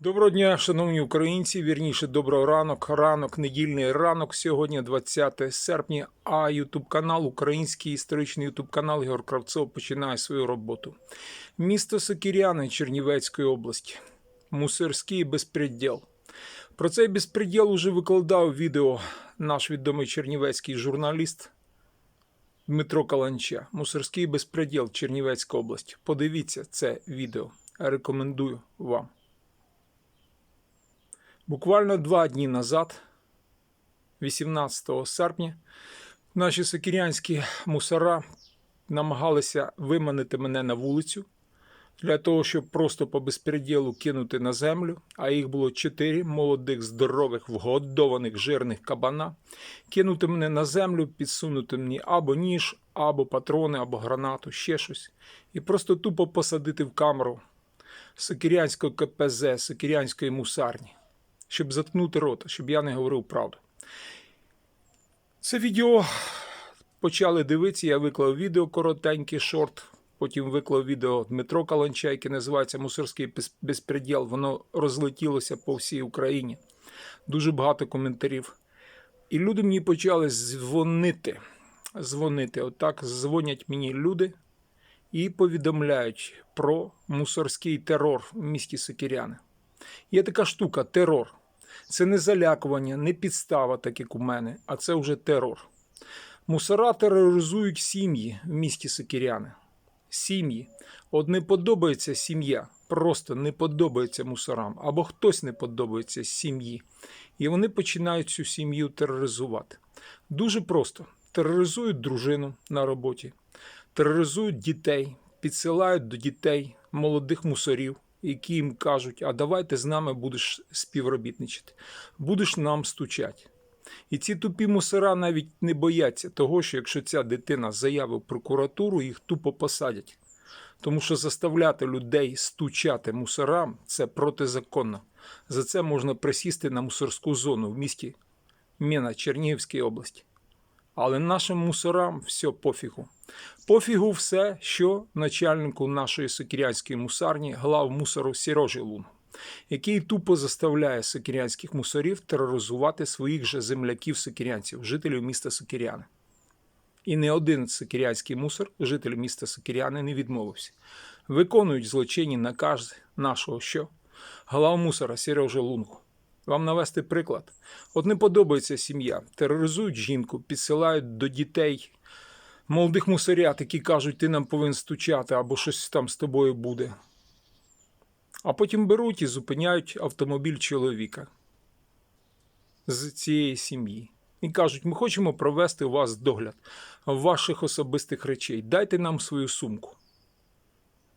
Доброго дня, шановні українці. Вірніше, доброго ранок. Ранок, недільний ранок. Сьогодні 20 серпня. А Ютуб канал, український історичний Ютуб канал Ігор Кравцов починає свою роботу. Місто Сокіряни Чернівецької області. Мусорський безпреділ. Про цей безпреділ уже викладав відео наш відомий чернівецький журналіст Дмитро Каланча. Мусорський безпреділ Чернівецька область. Подивіться це відео. Рекомендую вам. Буквально два дні назад, 18 серпня, наші сокірянські мусора намагалися виманити мене на вулицю для того, щоб просто по безпреділу кинути на землю, а їх було чотири молодих, здорових, вгодованих жирних кабана, кинути мене на землю, підсунути мені або ніж, або патрони, або гранату, ще щось, і просто тупо посадити в камеру Сокірянського КПЗ, Сокірянської мусарні щоб заткнути рота, щоб я не говорив правду. Це відео почали дивитися, я виклав відео коротенький шорт, потім виклав відео Дмитро Каланча, яке називається Мусорський безпреділ. Воно розлетілося по всій Україні. Дуже багато коментарів. І люди мені почали дзвонити. Дзвонити. Отак дзвонять мені люди і повідомляють про мусорський терор в місті Сокіряни. Є така штука терор. Це не залякування, не підстава, так як у мене, а це вже терор. Мусора тероризують сім'ї в місті Сокіряни. Сім'ї. От не подобається сім'я, просто не подобається мусорам, або хтось не подобається сім'ї. І вони починають цю сім'ю тероризувати. Дуже просто: тероризують дружину на роботі, тероризують дітей, підсилають до дітей молодих мусорів, які їм кажуть: а давайте з нами будеш співробітничати, будеш нам стучати. І ці тупі мусора навіть не бояться того, що якщо ця дитина заявить прокуратуру, їх тупо посадять. Тому що заставляти людей стучати мусорам це протизаконно. За це можна присісти на мусорську зону в місті Міна Чернігівської області. Але нашим мусорам все пофігу. Пофігу все, що начальнику нашої сокірянської мусарні глав мусору Сірожі Лун, який тупо заставляє сокірянських мусорів тероризувати своїх же земляків-сокірянців, жителів міста Сокіряни. І не один сокірянський мусор, житель міста Сокіряни, не відмовився. Виконують злочинні накази нашого що? Глав мусора Сережа Лунгу. Вам навести приклад. От не подобається сім'я, тероризують жінку, підсилають до дітей молодих мусорят, які кажуть, ти нам повинен стучати або щось там з тобою буде. А потім беруть і зупиняють автомобіль чоловіка з цієї сім'ї. І кажуть, ми хочемо провести у вас догляд ваших особистих речей. Дайте нам свою сумку.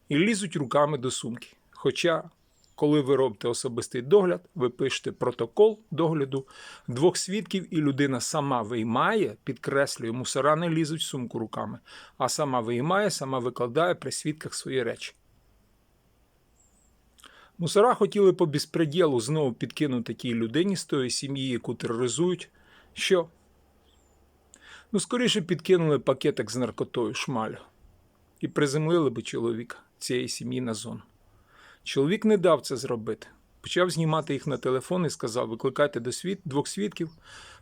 І лізуть руками до сумки. Хоча, коли ви робите особистий догляд, ви пишете протокол догляду двох свідків, і людина сама виймає, підкреслює, мусора не лізуть в сумку руками, а сама виймає, сама викладає при свідках свої речі. Мусора хотіли по безпреділу знову підкинути тій людині з тої сім'ї, яку тероризують. Що? Ну, скоріше підкинули пакетик з наркотою шмалю і приземлили би чоловіка цієї сім'ї на зону. Чоловік не дав це зробити. Почав знімати їх на телефон і сказав: викликайте до світ, двох свідків,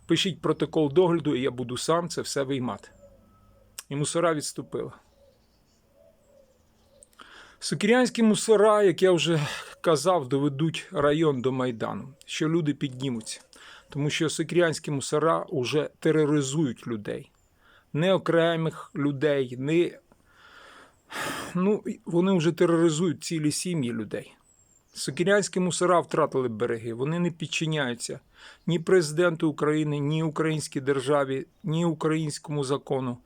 пишіть протокол догляду, і я буду сам це все виймати. І мусора відступила. Сокірянські мусора, як я вже казав, доведуть район до Майдану, що люди піднімуться. Тому що сокірянські мусора вже тероризують людей. Не окремих людей, не ну, вони вже тероризують цілі сім'ї людей. Сокірянські мусора втратили береги, вони не підчиняються ні президенту України, ні українській державі, ні українському закону.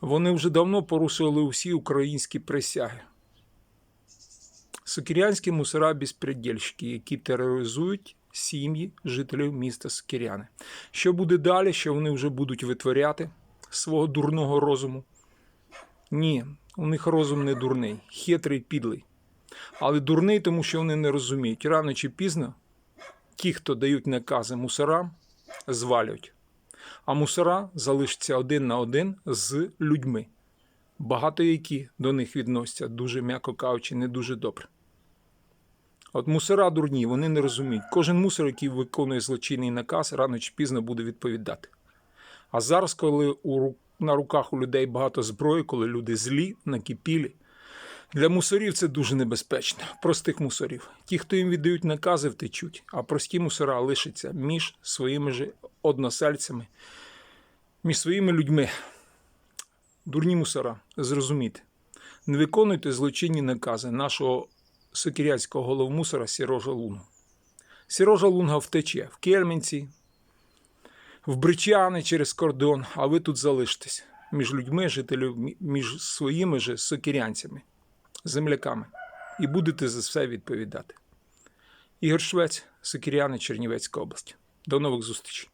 Вони вже давно порушили усі українські присяги. Сокірянські мусора безпредельщики, які тероризують сім'ї жителів міста Сокіряни. Що буде далі, що вони вже будуть витворяти свого дурного розуму? Ні, у них розум не дурний, хитрий, підлий. Але дурний, тому що вони не розуміють. Рано чи пізно ті, хто дають накази мусорам, звалюють. А мусора залишаться один на один з людьми, багато які до них відносяться, дуже м'яко кажучи, не дуже добре. От мусора дурні, вони не розуміють. Кожен мусор, який виконує злочинний наказ, рано чи пізно буде відповідати. А зараз, коли у, на руках у людей багато зброї, коли люди злі, накипілі, для мусорів це дуже небезпечно. Простих мусорів. Ті, хто їм віддають накази, втечуть, а прості мусора лишаться між своїми ж односельцями, між своїми людьми. Дурні мусора, зрозумійте. Не виконуйте злочинні накази нашого сокирянського головмусора Сірожа Лунгу. Сірожа Лунга втече в Кельменці, в Бричани через кордон, а ви тут залишитесь між людьми, жителів, між своїми же сокирянцями, земляками, і будете за все відповідати. Ігор Швець, Сокиряни, Чернівецька область. До нових зустрічей.